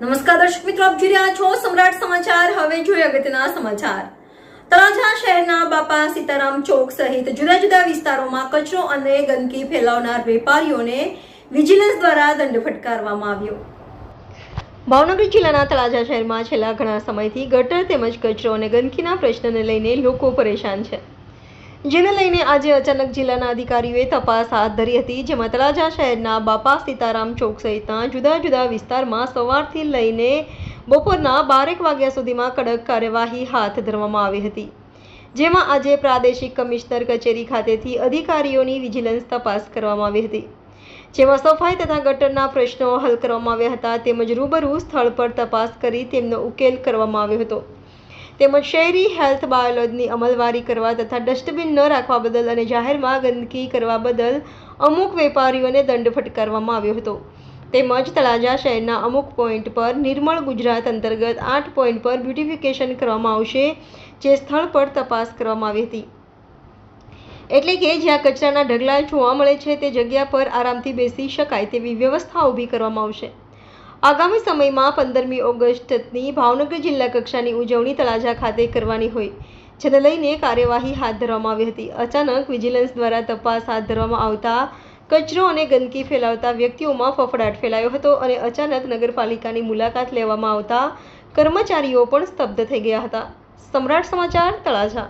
નમસ્કાર દર્શક મિત્રો, આપ જોઈ રહ્યા છો સમ્રાટ સમાચાર. હવે જોઈએ અગત્યના સમાચાર. તળાજા શહેરના બાપા સીતારામ ચોક સહિત જુદા જુદા વિસ્તારોમાં કચરો અને ગંદકી ફેલાવનાર વેપારીઓને વિજિલન્સ દ્વારા દંડ ફટકારવામાં આવ્યો. ભાવનગર જિલ્લાના તળાજા શહેરમાં છેલ્લા ઘણા સમયથી ગટર તેમજ કચરો અને ગંદકીના પ્રશ્નને લઈને લોકો પરેશાન છે. જેને લઈને આજે અચાનક જિલ્લાના અધિકારીઓએ તપાસ હાથ ધરી હતી, જેમાં તળાજા શહેરના બાપા સીતારામ ચોક સહિતના જુદા જુદા વિસ્તારમાં સવારથી લઈને બપોરના બારેક વાગ્યા સુધીમાં કડક કાર્યવાહી હાથ ધરવામાં આવી હતી. જેમાં આજે પ્રાદેશિક કમિશનર કચેરી ખાતેથી અધિકારીઓની વિજિલન્સ તપાસ કરવામાં આવી હતી. જેમાં સફાઈ તથા ગટરના પ્રશ્નો હલ કરવામાં આવ્યા હતા, તેમજ રૂબરૂ સ્થળ પર તપાસ કરી તેમનો ઉકેલ કરવામાં આવ્યો હતો. તેમજ શહેરી હેલ્થ બાયોલોજની અમલવારી કરવા તથા ડસ્ટબિન ન રાખવા બદલ અને જાહેરમાં ગંદકી કરવા બદલ અમુક વેપારીઓને દંડ ફટકારવામાં આવ્યો હતો. તેમજ તળાજા શહેરના અમુક પોઈન્ટ પર નિર્મળ ગુજરાત અંતર્ગત આઠ પોઈન્ટ પર બ્યુટિફિકેશન કરવામાં આવશે, જે સ્થળ પર તપાસ કરવામાં આવી હતી. એટલે કે જ્યાં કચરાના ઢગલા જોવા મળે છે, તે જગ્યા પર આરામથી બેસી શકાય તેવી વ્યવસ્થા ઊભી કરવામાં આવશે. આગામી સમયમાં પંદરમી ઓગસ્ટની ભાવનગર જિલ્લા કક્ષાની ઉજવણી તળાજા ખાતે કરવાની હોય, જેને લઈને કાર્યવાહી હાથ ધરવામાં આવી હતી. અચાનક વિજિલન્સ દ્વારા તપાસ હાથ ધરવામાં આવતા કચરો અને ગંદકી ફેલાવતા વ્યક્તિઓમાં ફફડાટ ફેલાયો હતો અને અચાનક નગરપાલિકાની મુલાકાત લેવામાં આવતા કર્મચારીઓ પણ સ્તબ્ધ થઈ ગયા હતા. સમ્રાટ સમાચાર તળાજા.